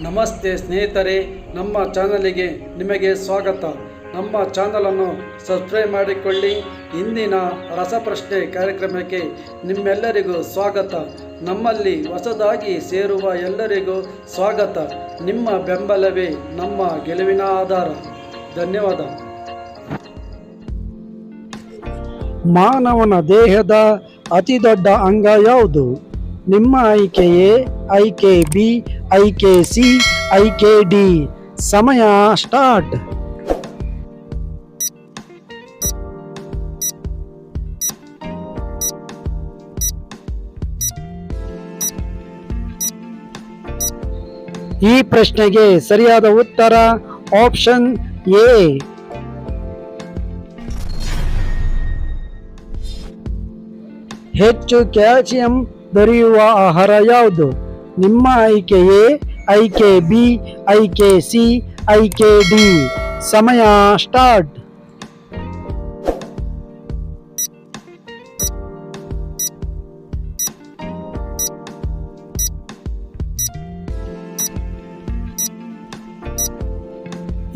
ನಮಸ್ತೆ ಸ್ನೇಹಿತರೆ, ನಮ್ಮ ಚಾನಲಿಗೆ ನಿಮಗೆ ಸ್ವಾಗತ. ನಮ್ಮ ಚಾನಲನ್ನು ಸಬ್ಸ್ಕ್ರೈಬ್ ಮಾಡಿಕೊಳ್ಳಿ. ಇಂದಿನ ರಸಪ್ರಶ್ನೆ ಕಾರ್ಯಕ್ರಮಕ್ಕೆ ನಿಮ್ಮೆಲ್ಲರಿಗೂ ಸ್ವಾಗತ. ನಮ್ಮಲ್ಲಿ ಹೊಸದಾಗಿ ಸೇರುವ ಎಲ್ಲರಿಗೂ ಸ್ವಾಗತ. ನಿಮ್ಮ ಬೆಂಬಲವೇ ನಮ್ಮ ಗೆಲುವಿನ ಆಧಾರ. ಧನ್ಯವಾದ. ಮಾನವನ ದೇಹದ ಅತಿ ದೊಡ್ಡ ಅಂಗ ಯಾವುದು? ನಿಮ್ಮ ಆಯ್ಕೆಯೇ, ಆಯ್ಕೆ ಬಿ ಆಯ್ಕೆ ಸಿ ಆಯ್ಕೆ ಡಿ ಸಮಯ ಸ್ಟಾರ್ಟ್. ಈ ಪ್ರಶ್ನೆಗೆ ಸರಿಯಾದ ಉತ್ತರ ಆಪ್ಷನ್ ಎ. ಹೆಚ್ಚು ಕ್ಯಾಲ್ಸಿಯಂ ದೊರೆಯುವ ಆಹಾರ ಯಾವುದು? ನಿಮ್ಮ ಆಯ್ಕೆ ಬಿ, ಆಯ್ಕೆ ಸಿ, ಆಯ್ಕೆ ಡಿ. ಸಮಯ ಸ್ಟಾರ್ಟ್.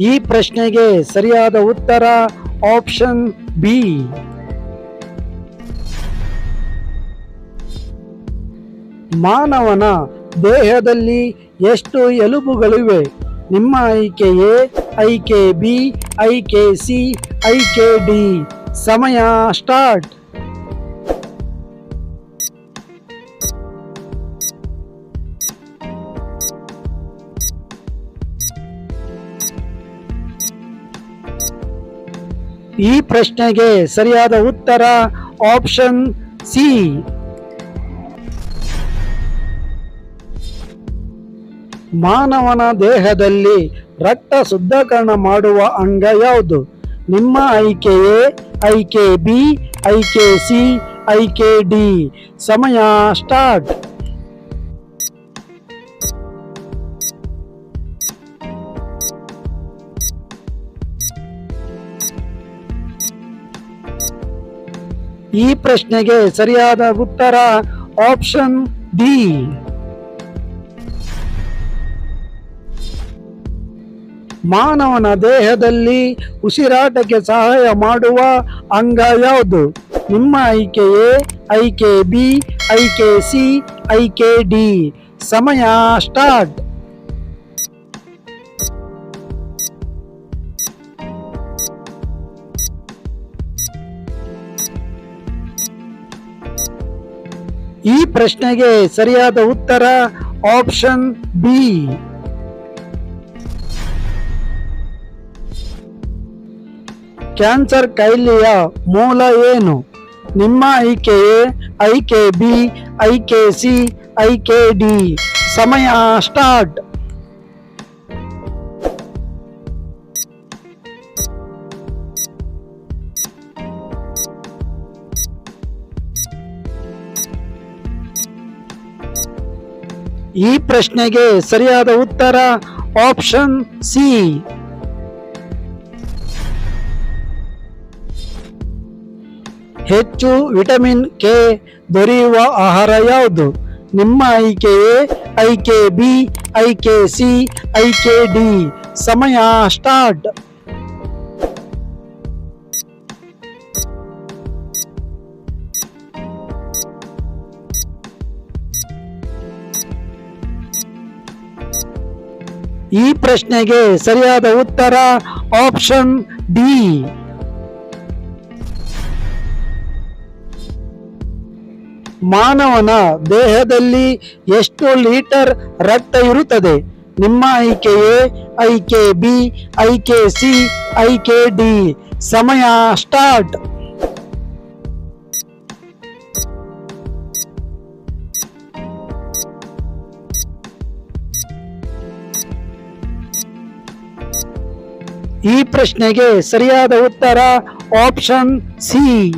ಈ ಪ್ರಶ್ನೆಗೆ ಸರಿಯಾದ ಉತ್ತರ ಆಪ್ಷನ್ ಬಿ. ಮಾನವನ ದೇಹದಲ್ಲಿ ಎಷ್ಟು ಎಲುಬುಗಳಿವೆ? ನಿಮ್ಮ ಆಯ್ಕೆಯೇ ಐಕೆ ಬಿ, ಐಕೆ ಸಿ, ಐಕೆ ಡಿ. ಸಮಯ ಸ್ಟಾರ್ಟ್. ಈ ಪ್ರಶ್ನೆಗೆ ಸರಿಯಾದ ಉತ್ತರ ಆಪ್ಷನ್ ಸಿ. ಮಾನವನ ದೇಹದಲ್ಲಿ ರಕ್ತ ಶುದ್ಧೀಕರಣ ಮಾಡುವ ಅಂಗ ಯಾವುದು? ನಿಮ್ಮ ಆಯ್ಕೆ ಎ ಐಕೆ ಬಿ ಐಕೆ ಸಿ ಐಕೆ ಡಿ ಸಮಯ ಸ್ಟಾರ್ಟ್. ಈ ಪ್ರಶ್ನೆಗೆ ಸರಿಯಾದ ಉತ್ತರ ಆಪ್ಷನ್ ಡಿ. ಮಾನವನ ದೇಹದಲ್ಲಿ ಉಸಿರಾಟಕ್ಕೆ ಸಹಾಯ ಮಾಡುವ ಅಂಗ ಯಾವುದು? ನಿಮ್ಮ ಆಯ್ಕೆ ಎ ಐಕೆ ಬಿ, ಐಕೆ ಸಿ, ಐಕೆ ಡಿ. ಸಮಯ ಸ್ಟಾರ್ಟ್. ಈ ಪ್ರಶ್ನೆಗೆ ಸರಿಯಾದ ಉತ್ತರ ಆಪ್ಷನ್ ಬಿ. ಕ್ಯಾನ್ಸರ್ ಕಾಯಿಲೆಯ ಮೂಲ ಏನು? ನಿಮ್ಮ ಐಕೆ ಎ ಐಕೆ ಬಿ ಐಕೆ ಸಿ ಐಕೆ ಡಿ. ಸಮಯ ಸ್ಟಾರ್ಟ್. ಈ ಪ್ರಶ್ನೆಗೆ ಸರಿಯಾದ ಉತ್ತರ ಆಪ್ಷನ್ ಸಿ. ಹೆಚ್ಚು ವಿಟಮಿನ್ ಕೆ ದೊರೆಯುವ ಆಹಾರ ಯಾವುದು? ನಿಮ್ಮ ಆಯ್ಕೆಯೇ ಐಕೆ ಬಿ ಐಕೆ ಸಿ ಐಕೆ ಡಿ ಸಮಯ ಸ್ಟಾರ್ಟ್. ಈ ಪ್ರಶ್ನೆಗೆ ಸರಿಯಾದ ಉತ್ತರ ಆಪ್ಷನ್ ಡಿ. ಮಾನವನ ದೇಹದಲ್ಲಿ ಎಷ್ಟು ಲೀಟರ್ ರಕ್ತ ಇರುತ್ತದೆ. ನಿಮ್ಮ ಐಕೆ ಎ ಐಕೆ ಬಿ ಐಕೆ ಸಿ ಐಕೆ ಡಿ. ಸಮಯ ಸ್ಟಾರ್ಟ್. ಈ ಪ್ರಶ್ನೆಗೆ ಸರಿಯಾದ ಉತ್ತರ ಆಪ್ಷನ್ ಸಿ.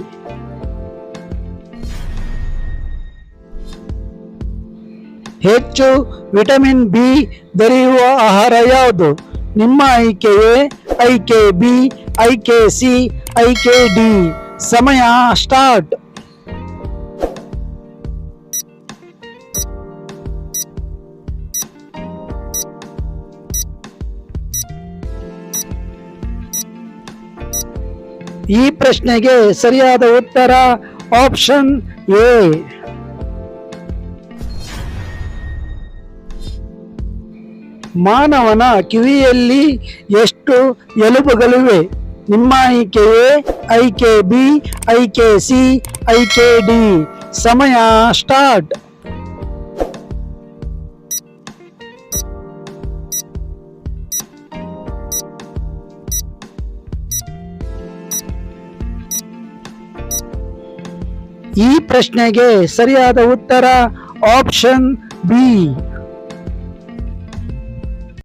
ಹೆಚ್ಚು ವಿಟಮಿನ್ ಬಿ ದೊರೆಯುವ ಆಹಾರ ಯಾವುದು? ನಿಮ್ಮ ಆಯ್ಕೆಯೇ ಐಕೆ ಬಿ ಐಕೆ ಸಿ ಐಕೆ ಡಿ. ಸಮಯ ಸ್ಟಾರ್ಟ್. ಈ ಪ್ರಶ್ನೆಗೆ ಸರಿಯಾದ ಉತ್ತರ ಆಪ್ಷನ್ ಎ. ಮಾನವನ ಕಿವಿಯಲ್ಲಿ ಎಷ್ಟು ಎಲುಬುಗಳಿವೆ? ನಿಮ್ಮ ಆಯ್ಕೆಯೇ ಐಕೆ ಬಿ, ಐಕೆ ಸಿ, ಐಕೆ ಡಿ. ಸಮಯ ಸ್ಟಾರ್ಟ್. ಈ ಪ್ರಶ್ನೆಗೆ ಸರಿಯಾದ ಉತ್ತರ ಆಪ್ಷನ್ ಬಿ.